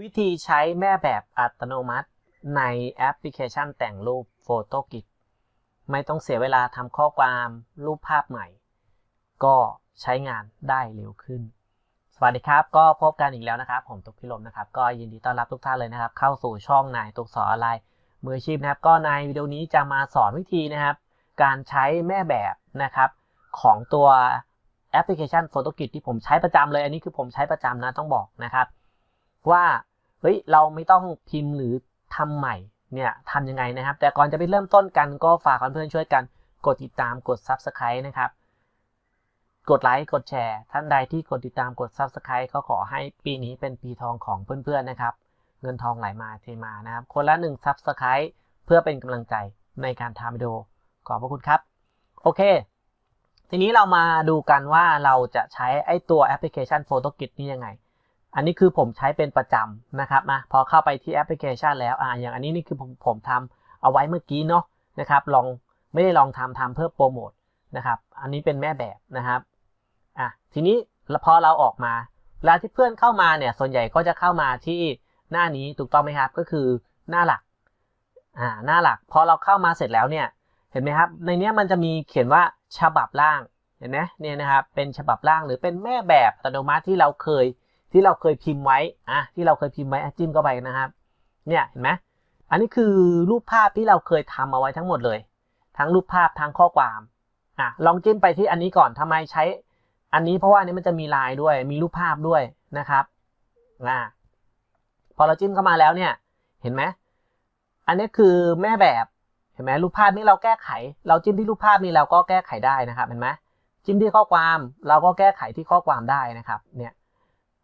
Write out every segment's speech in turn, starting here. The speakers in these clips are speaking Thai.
วิธีใช้แม่แบบอัตโนมัติในแอปพลิเคชันแต่งรูป PhotoGrid ไม่ต้องเสียเวลาทำข้อความรูปภาพใหม่ ก็ใช้งานได้เร็วขึ้น สวัสดีครับ ก็พบกันอีกแล้วนะครับ ผมตุกพิรมนะครับ ก็ยินดีต้อนรับทุกท่านเลยนะครับ เข้าสู่ช่องนายตุกสอนอะไรมืออาชีพนะครับ ก็ในวิดีโอนี้จะมาสอนวิธีนะครับ การใช้แม่แบบนะครับ ของตัวแอปพลิเคชัน PhotoGrid ที่ผมใช้ประจำเลย อันนี้คือผมใช้ประจำนะต้องบอกนะครับ ว่าเฮ้ยเราไม่ต้องพิมพ์หรือทำใหม่เนี่ยทำยังไงนะครับ แต่ก่อนจะไปเริ่มต้นกันก็ฝากเพื่อนๆช่วยกันกดติดตามกด Subscribe นะครับ กดไลค์กดแชร์ ท่านใดที่กดติดตามกด Subscribe ก็ขอให้ปีนี้เป็นปีทองของเพื่อนๆนะครับ เงินทองไหลมาเทมานะครับ คนละหนึ่ง Subscribe เพื่อเป็นกำลังใจในการทำวิดีโอขอบพระคุณครับ โอเค ทีนี้เรามาดูกันว่าเราจะใช้ไอ้ตัวแอปพลิเคชัน PhotoGrid นี้ยังไง อันนี้คือผมใช้เป็นประจำนะครับมาพอเข้าไปที่แอปพลิเคชันแล้วอ่าอย่างอันนี้นี่คือผมผมทำเอาไว้เมื่อกี้เนาะนะครับลองไม่ได้ลองทำทำเพื่อโปรโมทนะครับอันนี้เป็นแม่แบบนะครับอะทีนี้พอเราออกมาเวลาที่เพื่อนเข้ามาเนี่ยส่วนใหญ่ก็จะเข้ามาที่หน้านี้ถูกต้องไหมครับก็คือหน้าหลักอ่าหน้าหลักพอเราเข้ามาเสร็จแล้วเนี่ยเห็นไหมครับในนี้มันจะมีเขียนว่าฉบับล่างเห็นไหมเนี่ยนะครับเป็นฉบับล่างหรือเป็นแม่แบบอัตโนมัติที่เราเคย ที่เราเคยพิมพ์ไว้อะที่เราเคยพิมพ์ไว้จิ้มเข้าไปนะครับ เนี่ยเห็นไหมอันนี้คือรูปภาพที่เราเคยทำเอาไว้ทั้งหมดเลย ทั้งรูปภาพทั้งข้อความอะลองจิ้มไปที่อันนี้ก่อนทำไมใช้ อันนี้เพราะว่าอันนี้มันจะมีลายด้วย มีรูปภาพด้วยนะครับอ่าพอเราจิ้มเข้ามาแล้วเนี่ย เห็นไหมอันนี้คือแม่แบบเห็นไหมรูปภาพนี้เราแก้ไข เราจิ้มที่รูปภาพนี้เราก็แก้ไขได้นะครับ เห็นไหมจิ้มที่ข้อความเราก็แก้ไขที่ข้อความได้นะครับ เนี่ย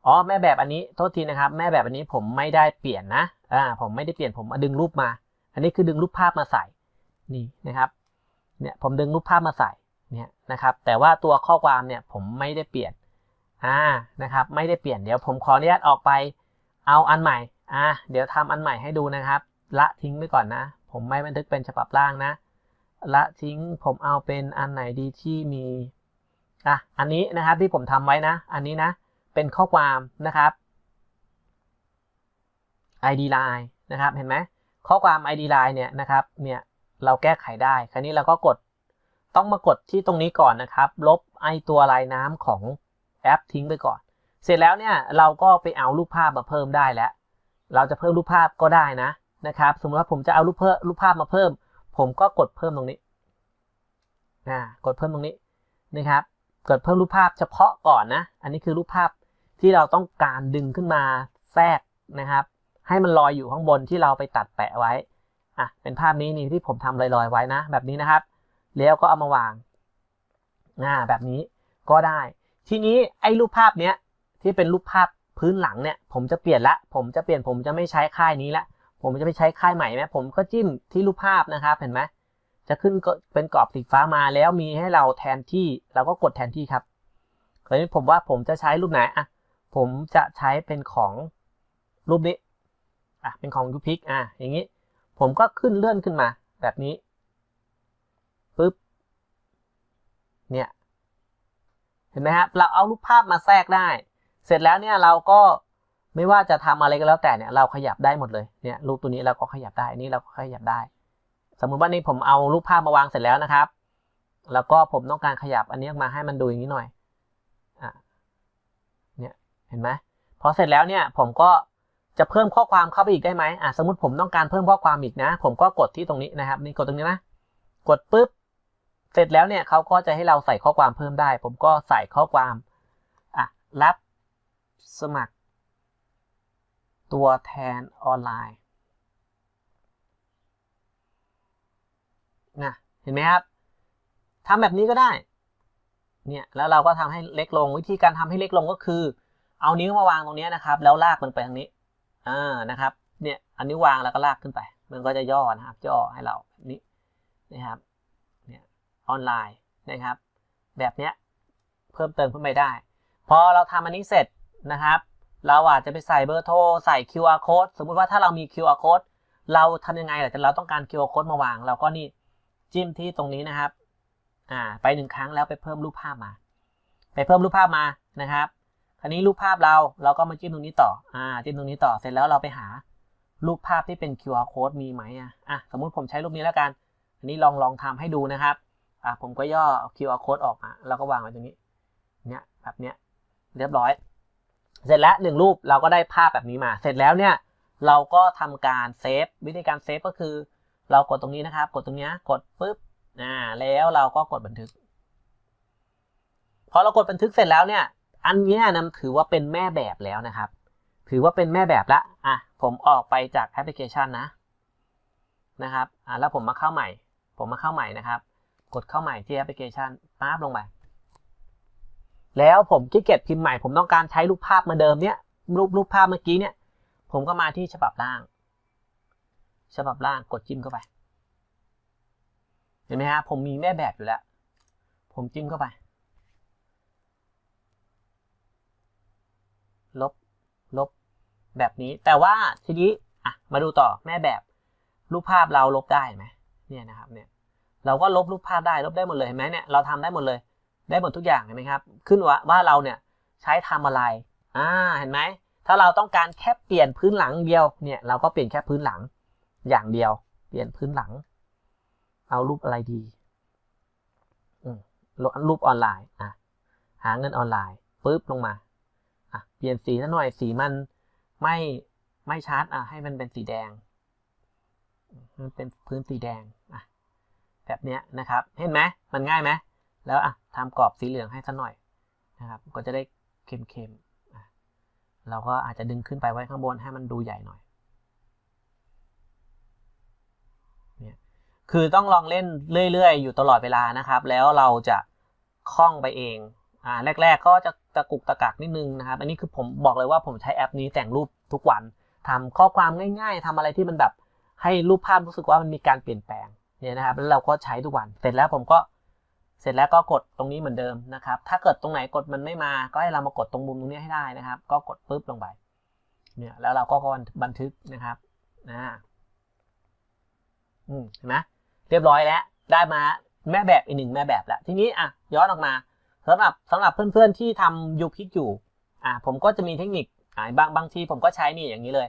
อ๋อแม่แบบอันนี้โทษทีนะครับ แม่แบบอันนี้ผมไม่ได้เปลี่ยนนะอ่าผมไม่ได้เปลี่ยนผมดึงรูปมา อันนี้คือดึงรูปภาพมาใส่นี่นะครับเนี่ยผมดึงรูปภาพมาใส่เนี่ยนะครับ แต่ว่าตัวข้อความเนี่ยผมไม่ได้เปลี่ยนอ่านะครับ ไม่ได้เปลี่ยนเดี๋ยวผมขออนุญาตออกไปเอาอันใหม่อ่าเดี๋ยวทำอันใหม่ให้ดูนะครับ ละทิ้งไปก่อนนะ ผมไม่บันทึกเป็นฉบับล่างนะ ละทิ้งผมเอาเป็นอันไหนดีที่มีอะอันนี้นะครับที่ผมทำไว้นะ อันนี้นะ เป็นข้อความนะครับ id line นะครับ เห็นไหมข้อความ id line เนี่ยนะครับ เนี่ยเราแก้ไขได้ คราวนี้เราก็กดต้องมากดที่ตรงนี้ก่อนนะครับ ลบไอตัวลายน้ำของแอปทิ้งไปก่อน เสร็จแล้วเนี่ยเราก็ไปเอารูปภาพมาเพิ่มได้แล้ว เราจะเพิ่มรูปภาพก็ได้นะนะครับ สมมติว่าผมจะเอารูปเพิ่มรูปภาพมาเพิ่ม ผมก็กดเพิ่มตรงนี้อ่ากดเพิ่มตรงนี้นะครับกดเพิ่มรูปภาพเฉพาะก่อนนะ อันนี้คือรูปภาพ ที่เราต้องการดึงขึ้นมาแทรกนะครับ ให้มันลอยอยู่ข้างบนที่เราไปตัดแปะไว้อะเป็นภาพนี้นี่ที่ผมทำลอยๆไว้นะ แบบนี้นะครับ แล้วก็เอามาวางอ่าแบบนี้ก็ได้ ทีนี้ไอ้รูปภาพเนี้ยที่เป็นรูปภาพพื้นหลังเนี่ย ผมจะเปลี่ยนละ ผมจะเปลี่ยนผมจะไม่ใช้ค่ายนี้ละผมจะไปใช้ค่ายใหม่ไหมผมก็จิ้มที่รูปภาพนะครับเห็นไหมจะขึ้นเป็นกรอบสีฟ้ามาแล้วมีให้เราแทนที่เราก็กดแทนที่ครับคราวนี้ผมว่าผมจะใช้รูปไหนอะ ผมจะใช้เป็นของรูปนี้อะเป็นของยูพิกอะอย่างนี้ ผมก็ขึ้นเลื่อนขึ้นมา แบบนี้ปึ๊บเนี่ยเห็นไหมครับเราเอารูปภาพมาแทรกได้ เสร็จแล้วเนี่ยเราก็ไม่ว่าจะทำอะไรก็แล้วแต่เนี่ยเราขยับได้หมดเลยเนี่ยรูปตัวนี้เราก็ขยับได้นี่เราก็ขยับได้ สมมุติว่านี่ผมเอารูปภาพมาวางเสร็จแล้วนะครับ แล้วก็ผมต้องการขยับอันนี้มาให้มันดูอย่างนี้หน่อยอะ เห็นไหมพอเสร็จแล้วเนี่ยผมก็จะเพิ่มข้อความเข้าไปอีกได้ไหมอะสมมติผมต้องการเพิ่มข้อความอีกนะ ผมก็กดที่ตรงนี้นะครับ นี่กดตรงนี้นะ กดปุ๊บ เสร็จแล้วเนี่ยเขาก็จะให้เราใส่ข้อความเพิ่มได้ ผมก็ใส่ข้อความอะรับสมัคร ตัวแทนออนไลน์นะเห็นไหมครับทำแบบนี้ก็ได้ เนี่ย แล้วเราก็ทำให้เล็กลง วิธีการทำให้เล็กลงก็คือ เอานิ้วมาวางตรงนี้นะครับ แล้วลากมันไปทางนี้อ่านะครับ เนี่ยอันนี้วางแล้วก็ลากขึ้นไป มันก็จะย่อนะครับ ย่อให้เราแบบนี้นะครับ เนี่ยออนไลน์นะครับ แบบเนี้ยเพิ่มเติมขึ้นไปได้ พอเราทำอันนี้เสร็จนะครับ เราอาจจะไปใส่เบอร์โทรใส่ QR code สมมุติว่าถ้าเรามี QR code เราทำยังไงล่ะแต่เราต้องการ QR code มาวาง เราก็นี่จิ้มที่ตรงนี้นะครับ อ่า ไปหนึ่งครั้งแล้วไปเพิ่มรูปภาพมา ไปเพิ่มรูปภาพมานะครับ คราวนี้รูปภาพเราเราก็มาจิ้มตรงนี้ต่ออ่าจิ้มตรงนี้ต่อเสร็จแล้วเราไปหารูปภาพที่เป็น QR code มีไหมอะอะสมมุติผมใช้รูปนี้แล้วกัน อันนี้ลองลองทำให้ดูนะครับอะผมก็ย่อ QR code ออกมาแล้วก็วางไว้ตรงนี้เนี่ยแบบเนี้ยเรียบร้อย เสร็จแล้วหนึ่งรูปเราก็ได้ภาพแบบนี้มา เสร็จแล้วเนี่ยเราก็ทำการเซฟวิธีการเซฟก็คือ เรากดตรงนี้นะครับ กดตรงนี้กดปุ๊บอ่าแล้วเราก็กดบันทึก พอเรากดบันทึกเสร็จแล้วเนี่ย อันนี้ยนะถือว่าเป็นแม่แบบแล้วนะครับ ถือว่าเป็นแม่แบบละอะผมออกไปจากแอปพลิเคชันนะนะครับอะแล้วผมมาเข้าใหม่ ผมมาเข้าใหม่นะครับ กดเข้าใหม่ที่แอปพลิเคชันปั๊บลงไปแล้วผมขี้เกียจพิมพ์ใหม่ ผมต้องการใช้รูปภาพมาเดิมเนี่ยรูปรูปภาพเมื่อกี้เนี่ย ผมก็มาที่ฉบับล่าง ฉบับล่างกดจิ้มเข้าไป เห็นไหมฮะผมมีแม่แบบอยู่แล้ว ผมจิ้มเข้าไป ลบ ลบ แบบนี้ แต่ว่าทีนี้อะมาดูต่อแม่แบบรูปภาพเราลบได้ไหมเนี่ยนะครับเนี่ยเราก็ลบรูปภาพได้ลบได้หมดเลยเห็นไหมเนี่ยเราทำได้หมดเลย ได้หมดทุกอย่างเห็นไหมครับ ขึ้นว่าว่าเราเนี่ยใช้ทำอะไรอ่าเห็นไหมถ้าเราต้องการแค่เปลี่ยนพื้นหลังเดียวเนี่ยเราก็เปลี่ยนแค่พื้นหลังอย่างเดียว เปลี่ยนพื้นหลัง เอารูปอะไรดีอืมรูปออนไลน์อะหาเงินออนไลน์ปุ๊บลงมาอะเปลี่ยนสีซะหน่อยสีมัน ไม่ไม่ชัดอะให้มันเป็นสีแดง มันเป็นพื้นสีแดงอะแบบเนี้ยนะครับ เห็นไหมมันง่ายไหมแล้วอะทำกรอบสีเหลืองให้สักหน่อยนะครับ ก็จะได้เค็มๆเราก็อาจจะดึงขึ้นไปไว้ข้างบนให้มันดูใหญ่หน่อยเนี่ยคือต้องลองเล่นเรื่อย ๆ อยู่ตลอดเวลานะครับ แล้วเราจะคล่องไปเอง อ่าแรก ๆ ก็จะตะกุกตะกักนิดนึงนะครับ อันนี้คือผมบอกเลยว่าผมใช้แอปนี้แต่งรูปทุกวันทำข้อความง่าย ๆทำอะไรที่มันแบบให้รูปภาพรู้สึกว่ามันมีการเปลี่ยนแปลงเนี่ยนะครับแล้วเราก็ใช้ทุกวัน เสร็จแล้วผมก็เสร็จแล้วก็กดตรงนี้เหมือนเดิมนะครับ ถ้าเกิดตรงไหนกดมันไม่มา ก็ให้เรามากดตรงมุมตรงนี้ให้ได้นะครับ ก็กดปุ๊บลงไป เนี่ยแล้วเราก็บันทึกนะครับนะอืมเห็นไหมเรียบร้อยแล้ว ได้มาแม่แบบอีกหนึ่งแม่แบบแล้ว ทีนี้อะย้อนออกมา สำหรับสำหรับเพื่อนๆที่ทำยูพิกอยู่อะผมก็จะมีเทคนิคอ่าบางบางทีผมก็ใช้นี่อย่างนี้เลย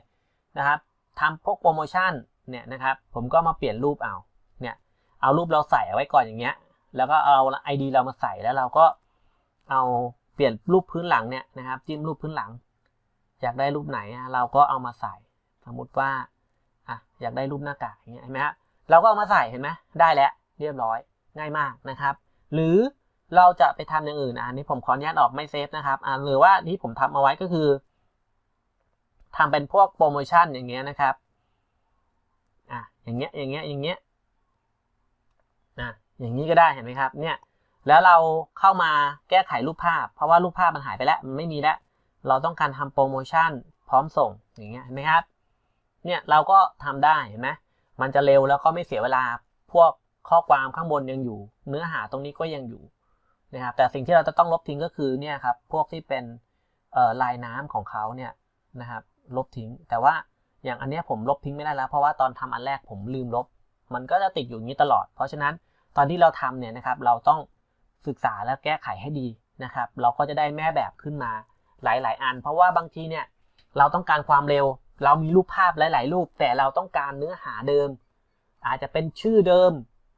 นะครับทำพวกโปรโมชั่นเนี่ยนะครับผมก็มาเปลี่ยนรูปเอาเนี่ยเอารูปเราใส่เอาไว้ก่อนอย่างเงี้ยแล้วก็เอา ID เรามาใส่แล้วเราก็เอาเปลี่ยนรูปพื้นหลังเนี่ยนะครับจิ้มรูปพื้นหลัง อยากได้รูปไหนเราก็เอามาใส่ สมมติว่าอะอยากได้รูปหน้ากากอย่างเงี้ยเห็นไหมฮะเราก็เอามาใส่เห็นไหมได้แล้วเรียบร้อยง่ายมากนะครับ หรือ เราจะไปทำอย่างอื่นอันนี้ผมขออนุญาตออกไม่เซฟนะครับอ่าหรือว่าที่ผมทำเอาไว้ก็คือทำเป็นพวกโปรโมชั่นอย่างเงี้ยนะครับอะอย่างเงี้ยอย่างเงี้ยอย่างเงี้ยอะอย่างนี้ก็ได้เห็นไหมครับเนี่ยแล้วเราเข้ามาแก้ไขรูปภาพ เพราะว่ารูปภาพมันหายไปแล้วมันไม่มีแล้วเราต้องการทำโปรโมชั่นพร้อมส่งอย่างเงี้ยเห็นไหมครับเนี่ยเราก็ทำได้เห็นไหมมันจะเร็วแล้วก็ไม่เสียเวลาพวกข้อความข้างบนยังอยู่ เนื้อหาตรงนี้ก็ยังอยู่ นะครับแต่สิ่งที่เราจะต้องลบทิ้งก็คือเนี่ยครับพวกที่เป็นลายน้ำของเขาเนี่ยนะครับลบทิ้ง แต่ว่าอย่างอันนี้ผมลบทิ้งไม่ได้แล้ว เพราะว่าตอนทำอันแรกผมลืมลบ มันก็จะติดอยู่นี้ตลอด เพราะฉะนั้นตอนที่เราทำเนี่ยนะครับเราต้องศึกษาและแก้ไขให้ดีนะครับ เราก็จะได้แม่แบบขึ้นมาหลาย ๆ อัน เพราะว่าบางทีเนี่ยเราต้องการความเร็ว เรามีรูปภาพหลาย ๆ รูป แต่เราต้องการเนื้อหาเดิม อาจจะเป็นชื่อเดิม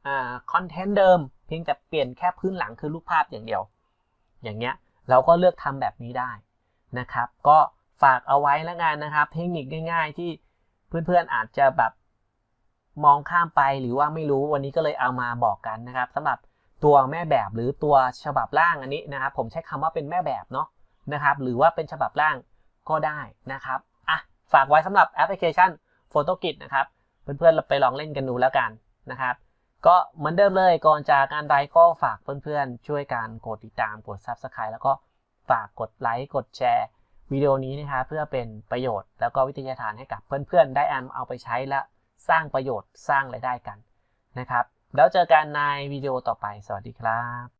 อ่าคอนเทนต์เดิม พียงแต่เปลี่ยนแค่พื้นหลังคือรูปภาพอย่างเดียว อย่างเงี้ยเราก็เลือกทำแบบนี้ได้นะครับ ก็ฝากเอาไว้แล้วกันนะครับ เทคนิคง่าย ๆ ที่เพื่อนๆอาจจะแบบมองข้ามไปหรือว่าไม่รู้วันนี้ก็เลยเอามาบอกกันนะครับสำหรับตัวแม่แบบหรือตัวฉบับล่างอันนี้นะครับ ผมใช้คำว่าเป็นแม่แบบเนาะนะครับ หรือว่าเป็นฉบับล่างก็ได้นะครับอะฝากไว้สำหรับแอปพลิเคชัน PhotoKit นะครับเพื่อนๆไปลองเล่นกันดูแล้วกันนะครับ ก็เหมือนเดิมเลยก่อนจากการไดก็ฝากเพื่อนๆ ช่วยการกดติดตามกด Subscribe แล้วก็ฝากกดไลค์กดแชร์วิดีโอนี้นะครับเพื่อเป็นประโยชน์แล้วก็วิทยาทานให้กับเพื่อนๆ ได้แอมเอาไปใช้และสร้างประโยชน์สร้างรายได้กันนะครับ แล้วเจอกันในวิดีโอต่อไปสวัสดีครับ